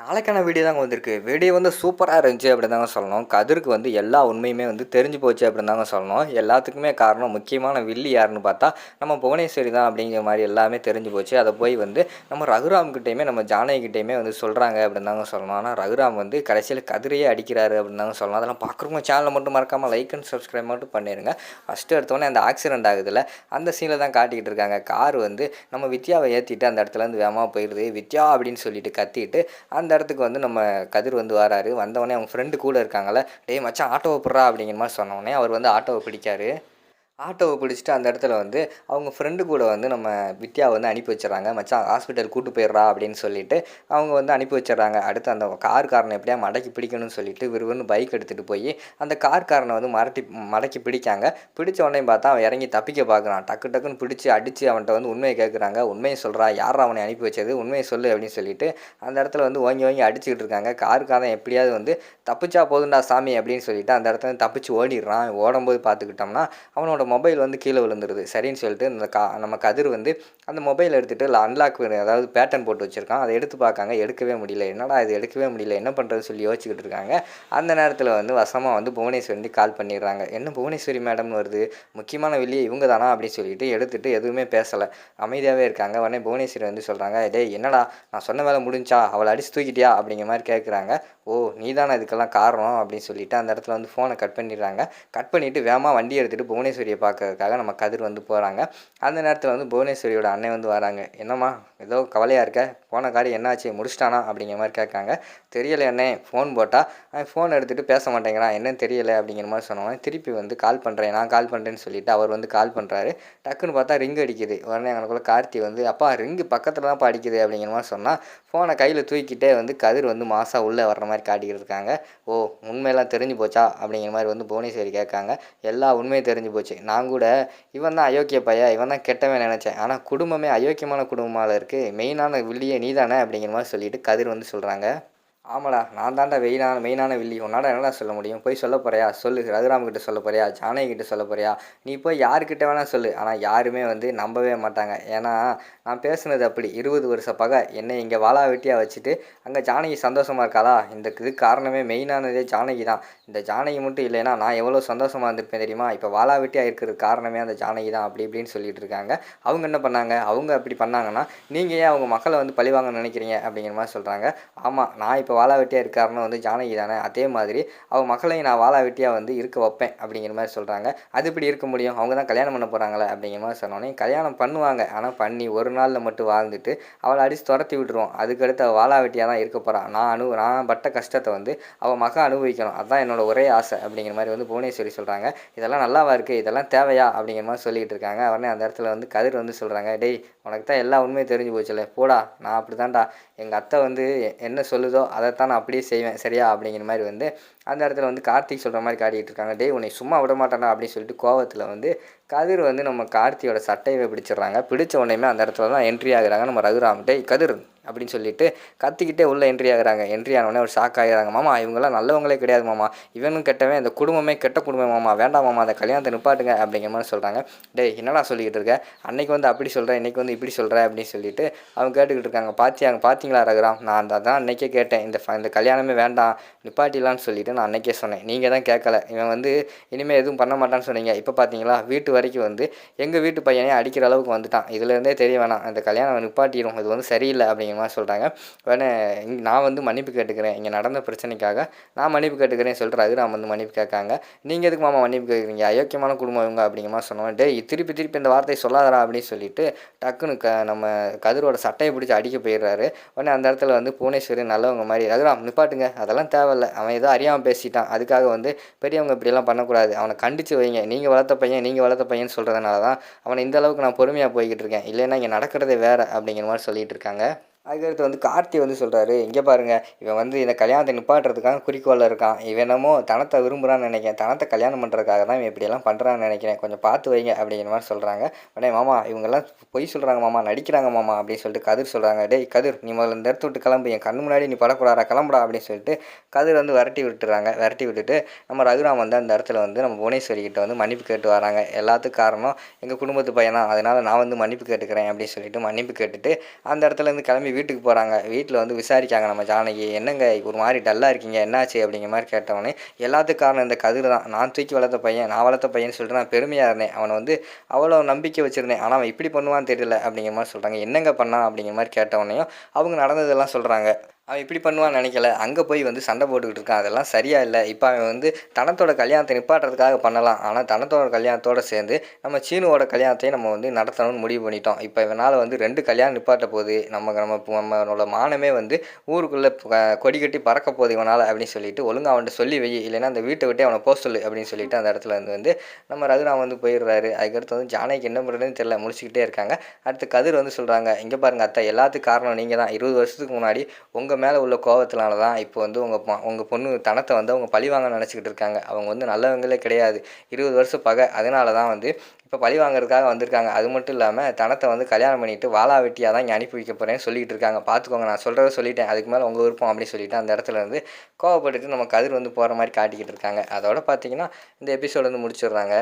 நாளைக்கான வீடியோ தாங்க வந்திருக்கு. வீடியோ வந்து சூப்பராக இருந்துச்சு அப்படின்னு தாங்க சொல்லணும். கதிருக்கு வந்து எல்லா உண்மையுமே வந்து தெரிஞ்சு போச்சு அப்படின்னு தாங்க சொல்லணும். எல்லாத்துக்குமே காரணம் முக்கியமான வில்லி யாருன்னு பார்த்தா நம்ம புவனேஸ்வரி தான் அப்படிங்கிற மாதிரி எல்லாமே தெரிஞ்சு போச்சு. அதை போய் வந்து நம்ம ரகுராம் கிட்டேயுமே நம்ம ஜானகி கிட்டேயுமே வந்து சொல்கிறாங்க அப்படின்னு தாங்க சொல்லணும். ஆனால் ரகுராம் வந்து கடைசியில் கதிரையே அடிக்கிறாரு அப்படின்னு தாங்க சொல்லணும். அதெல்லாம் பார்க்குறவங்க சேனலை மட்டும் மறக்காமல் லைக் அண்ட் சப்ஸ்கிரைப் மட்டும் பண்ணிடுங்க ஃபஸ்ட்டு எடுத்தோடனே அந்த ஆக்சிடென்ட் ஆகுதுல்ல அந்த சீனில் தான் காட்டிக்கிட்டு இருக்காங்க. கார் வந்து நம்ம வித்யாவை ஏற்றிட்டு அந்த இடத்துல இருந்து வேகமாக போயிடுது. வித்யா அப்படின்னு சொல்லிட்டு கத்திட்டு அந்த இடத்துக்கு வந்து நம்ம கதிர் வந்து வராரு. வந்தவொடனே அவங்க ஃப்ரெண்டு கூட இருக்காங்கல்ல டேய் மச்சான் ஆட்டோவை போடுறா அப்படிங்கிற மாதிரி சொன்னோடனே அவர் வந்து ஆட்டோவை பிடிக்காரு. ஆட்டோவை பிடிச்சிட்டு அந்த இடத்துல வந்து அவங்க ஃப்ரெண்டு கூட வந்து நம்ம வித்யா வந்து அனுப்பி வச்சிடறாங்க. மச்சான் ஹாஸ்பிட்டல் கூட்டு போயிடுறா அப்படின்னு சொல்லிட்டு அவங்க வந்து அனுப்பி வச்சிடறாங்க. அடுத்து அந்த கார்காரனை எப்படியா மடக்கி பிடிக்கணும்னு சொல்லிட்டு விறுவிறுன்னு பைக் எடுத்துகிட்டு போய் அந்த கார்காரனை வந்து மரட்டி மடக்கி பிடிக்காங்க. பிடிச்ச உடனே பார்த்தா அவன் இறங்கி தப்பிக்க பார்க்குறான். டக்கு டக்குன்னு பிடிச்சி அடித்து அவன்கிட்ட வந்து உண்மையை கேட்குறாங்க. உண்மையை சொல்கிறா யார் அவனை அனுப்பி வச்சது? உண்மையை சொல்லு அப்படின்னு சொல்லிட்டு அந்த இடத்துல வந்து ஓங்கி ஓங்கி அடிச்சுக்கிட்டு இருக்காங்க. கார்காரன் எப்படியாவது வந்து தப்பிச்சா போதுண்டா சாமி அப்படின்னு சொல்லிட்டு அந்த இடத்துல தப்பிச்சு ஓடிடுறான். ஓடும்போது பார்த்துக்கிட்டோம்னா அவனோட மொபைல் வந்து கீழே விழுந்துருது. சரின்னு சொல்லிட்டு இந்த கா நம்ம கதிர் வந்து அந்த மொபைல் எடுத்துகிட்டு அன்லாக் அதாவது பேட்டர்ன் போட்டு வச்சுருக்கான். அதை எடுத்து பார்க்காங்க எடுக்கவே முடியல. என்னடா இது எடுக்கவே முடியல? என்ன பண்ணுறது சொல்லி யோசிச்சுக்கிட்டு இருக்காங்க. அந்த நேரத்தில் வந்து வசமாக வந்து புவனேஸ்வரி வந்து கால் பண்ணிடுறாங்க. என்ன புவனேஸ்வரி மேடம்னு வருது? முக்கியமான வெளியே இவங்க தானா? அப்படின்னு சொல்லிட்டு எடுத்துகிட்டு எதுவுமே பேசலை. அமைதியாகவே இருக்காங்க. உடனே புவனேஸ்வரி வந்து சொல்கிறாங்க டேய் என்னடா? நான் சொன்ன வேலை முடிஞ்சா? அவளை அடிச்சு தூக்கிட்டியா? அப்படிங்கிற மாதிரி கேட்குறாங்க ஓ நீ தானே இதுக்கெல்லாம் காரணம் அப்படின்னு சொல்லிட்டு அந்த இடத்துல வந்து ஃபோனை கட் பண்ணிடுறாங்க. கட் பண்ணிவிட்டு வேகமாக வண்டி எடுத்துகிட்டு புவனேஸ்வரியை பார்க்கறதுக்காக நம்ம கதிர் வந்து போகிறாங்க அந்த நேரத்தில் வந்து புவனேஸ்வரியோட அண்ணன் வந்து வராங்க. என்னம்மா ஏதோ கவலையாக இருக்க? போன காரியம் என்னாச்சு முடிச்சிட்டானா அப்படிங்கிற மாதிரி கேட்காங்க தெரியலை என்ன ஃபோன் போட்டால் ஃபோன் எடுத்துகிட்டு பேச மாட்டேங்கிறான். என்னன்னு தெரியலை அப்படிங்கிற மாதிரி சொன்னோன்னே திருப்பி வந்து கால் பண்ணுறேன் நான் கால் பண்ணுறேன்னு சொல்லிட்டு அவர் வந்து கால் பண்ணுறாரு டக்குன்னு பார்த்தா ரிங் அடிக்குது. உடனே எங்களுக்குள்ள கார்த்தி வந்து அப்பா ரிங்கு பக்கத்தில் தான்ப்பா அடிக்குது அப்படிங்கிற மாதிரி சொன்னால் ஃபோனை கையில் தூக்கிட்டே வந்து கதிர் வந்து மாசாக உள்ளே வர்ற மாதிரி காட்டிக்கிட்டு இருக்காங்க. ஓ உண்மையெல்லாம் தெரிஞ்சு போச்சா? அப்படிங்கிற மாதிரி வந்து புவனேஸ்வரி கேட்காங்க. எல்லா உண்மையும் தெரிஞ்சு போச்சு. நான் கூட இவன் தான் அயோக்கிய பையன் இவன் தான் கெட்டவன் நினச்சேன். ஆனால் குடும்பமே அயோக்கியமான குடும்பமாக இருக்குது மெயினான வில்லியே நீ தானே அப்படிங்கிற மாதிரி சொல்லிட்டு கதிர் வந்து சொல்கிறாங்க ஆமாடா நான் தான்டா மெயினான மெயினான வில்லி. உன்னால் என்னடா சொல்ல முடியும்? போய் சொல்ல போறியா? சொல்லு ரகுராம் கிட்ட சொல்ல போறியா? ஜானகி கிட்ட சொல்ல போறியா? நீ போய் யாருக்கிட்ட வேணால் சொல்லு. ஆனால் யாருமே வந்து நம்பவே மாட்டாங்க. ஏன்னா நான் பேசுனது அப்படி. இருபது வருஷ பக. என்னை இங்கே வாழா வெட்டியாக வச்சுட்டு அங்கே ஜானகி சந்தோஷமாக இருக்காளா? இந்த இது காரணமே மெயினானதே ஜானகி தான். இந்த ஜானகி மட்டும் இல்லைன்னா நான் எவ்வளோ சந்தோஷமாக இருந்திருப்பேன் தெரியுமா? இப்போ வாழா வெட்டியாக இருக்கிறது காரணமே அந்த ஜானகி தான். அப்படி இப்படின்னு சொல்லிட்டு இருக்காங்க. அவங்க என்ன பண்ணாங்க? அவங்க அப்படி பண்ணாங்கன்னா நீங்கள் ஏன் அவங்க மக்களை வந்து பழிவாங்க நினைக்கிறீங்க? அப்படிங்கிற மாதிரி சொல்கிறாங்க ஆமாம் நான் இப்போ வாழா வெட்டியாக இருக்காருன்னு வந்து ஜானகி தானே அதே மாதிரி அவள் மக்களையும் நான் வாழா வெட்டியாக வந்து இருக்க வைப்பேன் அப்படிங்கிற மாதிரி சொல்கிறாங்க அது இப்படி இருக்க முடியும்? அவங்க தான் கல்யாணம் பண்ண போகிறாங்களே அப்படிங்கிற மாதிரி சொன்னோன்னே கல்யாணம் பண்ணுவாங்க. ஆனால் பண்ணி ஒரு நாளில் மட்டும் வாழ்ந்துட்டு அவளை அடித்து துரத்தி விட்டுருவோம். அதுக்கடுத்து அவள் வாழா வெட்டியாக தான் இருக்க போகிறான் நான் அனு நான் பட்ட கஷ்டத்தை வந்து அவள் மக அனுபவிக்கணும். அதுதான் என்னோட ஒரே ஆசை அப்படிங்கிற மாதிரி வந்து புவனேஸ்வரி சொல்கிறாங்க இதெல்லாம் நல்லாவா இருக்குது இதெல்லாம் தேவையா அப்படிங்கிற மாதிரி சொல்லிகிட்டு இருக்காங்க. உடனே அந்த இடத்துல வந்து கதிர் வந்து சொல்கிறாங்க டேய் உனக்கு தான் எல்லா உண்மையும் தெரிஞ்சு போச்சுல. போடா. நான் அப்படி தான்டா எங்கள் அத்தை வந்து என்ன சொல்லுதோ அதைத்தான் நான் அப்படியே செய்வேன். சரியா? அப்படிங்கிற மாதிரி வந்து அந்த இடத்துல வந்து கார்த்திக் சொல்கிற மாதிரி காட்டிகிட்டு இருக்காங்க. டேய் உன்னை சும்மா விட மாட்டானா அப்படின்னு சொல்லிட்டு கோவத்தில் வந்து கதிர் வந்து நம்ம கார்த்தியோட சட்டையை பிடிச்சிடுறாங்க. பிடிச்ச உடனேமே அந்த இடத்துல தான் என்ட்ரி ஆகுறாங்க. நம்ம ரகுராம்கிட்ட டேய் கதிர் அப்படின்னு சொல்லிட்டு கத்திக்கிட்டே உள்ளே என்ட்ரி ஆகிறாங்க. என்ட்ரி ஆனோடனே ஒரு ஷாக் ஆகிறாங்க மாமா இவங்கெல்லாம் நல்லவங்களே கிடையாது மாமா. இவனும் கெட்டவன் இந்த குடும்பமே கெட்ட குடும்பம் மாமா. வேண்டாம் மாமா. அந்த கல்யாணத்தை நிப்பாட்டுங்க. அப்படிங்கிற மாதிரி சொல்கிறாங்க டேய் என்னடா சொல்லிக்கிட்டு இருக்க? அன்னைக்கு வந்து அப்படி சொல்கிறேன் இன்றைக்கி வந்து இப்படி சொல்கிறேன் அப்படின்னு சொல்லிட்டு அவங்க கேட்டுக்கிட்டு இருக்காங்க. பாத்தியாங்க பார்த்தீங்களா ரகுராம்? நான் அந்த தான் அன்றைக்கே கேட்டேன். இந்த ஃப- இந்த கல்யாணமே வேண்டாம். நிப்பாட்டிலான்னு சொல்லிட்டு நான் அன்றைக்கே சொன்னேன். நீங்கள் தான் கேட்கல இவன் வந்து இனிமேல் எதுவும் பண்ண மாட்டான்னு சொன்னீங்க. இப்போ பார்த்தீங்களா வீட்டு வரைக்கும் வந்து எங்கள் வீட்டு பையனே அடிக்கிற அளவுக்கு வந்துட்டான். இதுலேருந்தே தெரிய வேணாம். இந்த கல்யாணம் நிப்பாட்டிடும். இது வந்து சரியில்லை அப்படிங்கிற மாதிரி சொல்கிறாங்க உடனே நான் வந்து மன்னிப்பு கேட்டுக்கிறேன். இங்கே நடந்த பிரச்சனைக்காக நான் மன்னிப்பு கேட்டுக்கிறேன் சொல்கிற ரகுராம் வந்து மன்னிப்பு கேட்காங்க. நீங்கள் எதுக்கு மாமா மன்னிப்பு கேட்குறீங்க? அயோக்கியமான குடும்பம் இவங்க அப்படிங்கிற மாதிரி சொன்னோம். டே திருப்பி திருப்பி இந்த வார்த்தையை சொல்லாதரா அப்படின்னு சொல்லிட்டு டக்குன்னு க நம்ம கதிரோட சட்டையை பிடிச்சி அடிக்க போயிடுறாரு. உடனே அந்த இடத்துல வந்து புவனேஸ்வரி நல்லவங்க மாதிரி ரகுராம் நிப்பாட்டுங்க. அதெல்லாம் தேவையில்ல. அவன் ஏதோ அறியாமல் பேசிட்டான். அதுக்காக வந்து பெரியவங்க இப்படியெல்லாம் பண்ணக்கூடாது. அவனை கண்டித்து வைங்க. நீங்கள் வளர்த்த பையன் நீங்கள் வளர்த்த பையன் சொல்கிறதுனால தான் அவனை இந்த அளவுக்கு நான் பொறுமையாக போய்கிட்டு இருக்கேன். இல்லைன்னா இங்கே நடக்கிறதே வேறு அப்படிங்கிற மாதிரி சொல்லிகிட்டு இருக்காங்க. அதுக்கடுத்து வந்து கார்த்தி வந்து சொல்கிறாரு இங்கே பாருங்க இவன் வந்து இந்த கல்யாணத்தை நிப்பாட்டுறதுக்காக குறிக்கோளில் இருக்கான். இவன் என்னமோ தனத்தை விரும்புகிறான்னு நினைக்கிறேன். தனத்தை கல்யாணம் பண்ணுறதுக்காக தான் இவன் இப்படியெல்லாம் பண்ணுறான்னு நினைக்கிறேன். கொஞ்சம் பார்த்து வைங்க அப்படிங்கிற மாதிரி சொல்கிறாங்க உடனே மாமா இவங்கெல்லாம் பொய் சொல்கிறாங்க மாமா. நடிக்கிறாங்க மாமா அப்படின்னு சொல்லிட்டு கதிர் சொல்கிறாங்க டேய் கதிர் நீ முதல்ல இந்த இடத்த விட்டு கிளம்பு. என் கண்ணு முன்னாடி நீ படக்கூடாதா கிளம்புடா அப்படின்னு சொல்லிட்டு கதிர் வந்து விரட்டி விட்டுறாங்க. விரட்டி விட்டுட்டு நம்ம ரகுராம் வந்து அந்த இடத்துல வந்து நம்ம புவனேஸ்வரி கிட்ட வந்து மன்னிப்பு கேட்டு வராங்க. எல்லாத்துக்கும் காரணம் எங்கள் குடும்பத்து பையனா அதனால் நான் வந்து மன்னிப்பு கேட்டுக்கிறேன் அப்படின்னு சொல்லிட்டு மன்னிப்பு கேட்டுட்டு அந்த இடத்துல இருந்து கிளம்பி கிளம்பி வீட்டுக்கு போகிறாங்க வீட்டில் வந்து விசாரிக்காங்க நம்ம ஜானகி. என்னங்க ஒரு மாதிரி டல்லாக இருக்கீங்க? என்னாச்சு? அப்படிங்கிற மாதிரி கேட்டவொடனே எல்லாத்துக்கும் காரணம் இந்த கதிர் தான். நான் தூக்கி வளர்த்த பையன் நான் வளர்த்த பையன் சொல்லிட்டு நான் பெருமையாக இருந்தேன். அவனை வந்து அவ்வளோ நம்பிக்கை வச்சுருந்தேன். ஆனால் அவன் இப்படி பண்ணுவான்னு தெரியல அப்படிங்கிற மாதிரி சொல்கிறாங்க என்னங்க பண்ணான்? அப்படிங்கிற மாதிரி கேட்டவொடனையும் அவங்க நடந்ததெல்லாம் சொல்கிறாங்க அவன் இப்படி பண்ணுவான்னு நினைக்கல. அங்கே போய் வந்து சண்டை போட்டுக்கிட்டு இருக்கான். அதெல்லாம் சரியாக இல்லை. இப்போ அவன் வந்து தனத்தோட கல்யாணத்தை நிப்பாட்டுறதுக்காக பண்ணலாம். ஆனால் தனத்தோட கல்யாணத்தோட சேர்ந்து நம்ம சீனுவோட கல்யாணத்தையும் நம்ம வந்து நடத்தணும்னு முடிவு பண்ணிட்டோம். இப்போ இவனால் வந்து ரெண்டு கல்யாணம் நிப்பாட்ட போகுது. நம்ம நம்ம நம்மளோட மானமே வந்து ஊருக்குள்ளே கொடி கட்டி பறக்க போகுது இவனால் அப்படின்னு சொல்லிட்டு ஒழுங்காக அவன்கிட்ட சொல்லி வை. இல்லைன்னா அந்த வீட்டை விட்டே அவனை போக சொல்லு அப்படின்னு சொல்லிட்டு அந்த இடத்துல வந்து வந்து நம்ம ரகுராம் வந்து போயிடுறாரு. அதுக்கடுத்து வந்து ஜானகிக்கு என்ன பண்ணுறதுன்னு தெரியல. முடிச்சுக்கிட்டே இருக்காங்க. அடுத்து கதிர் வந்து சொல்கிறாங்க இங்கே பாருங்க அத்தை எல்லாத்துக்கும் காரணம் நீங்கள் தான் இருபது வருஷத்துக்கு முன்னாடி உங்கள் மேலே உள்ள கோவத்தினால தான் இப்போ வந்து உங்கள் உங்கள் பொண்ணு தனத்தை வந்து அவங்க பழிவாங்க நினச்சிக்கிட்டு இருக்காங்க. அவங்க வந்து நல்லவங்களே கிடையாது. இருபது வருஷம் பகை. அதனால தான் வந்து இப்போ பழி வாங்குறதுக்காக வந்திருக்காங்க. அது மட்டும் இல்லாமல் தனத்தை வந்து கல்யாணம் பண்ணிட்டு வாழா வெட்டியாக தான் இங்கே அனுப்பி வைக்க போகிறேன்னு சொல்லிகிட்டு இருக்காங்க. பார்த்துக்கோங்க நான் சொல்கிறத சொல்லிட்டேன். அதுக்கு மேலே உங்கள் விருப்பம் அப்படின்னு சொல்லிட்டு அந்த இடத்துல இருந்து கோவப்பட்டுட்டு நம்ம கதிர் வந்து போகிற மாதிரி காட்டிக்கிட்டு இருக்காங்க. அதோட பார்த்தீங்கன்னா இந்த எபிசோடு வந்து முடிச்சிடுறாங்க.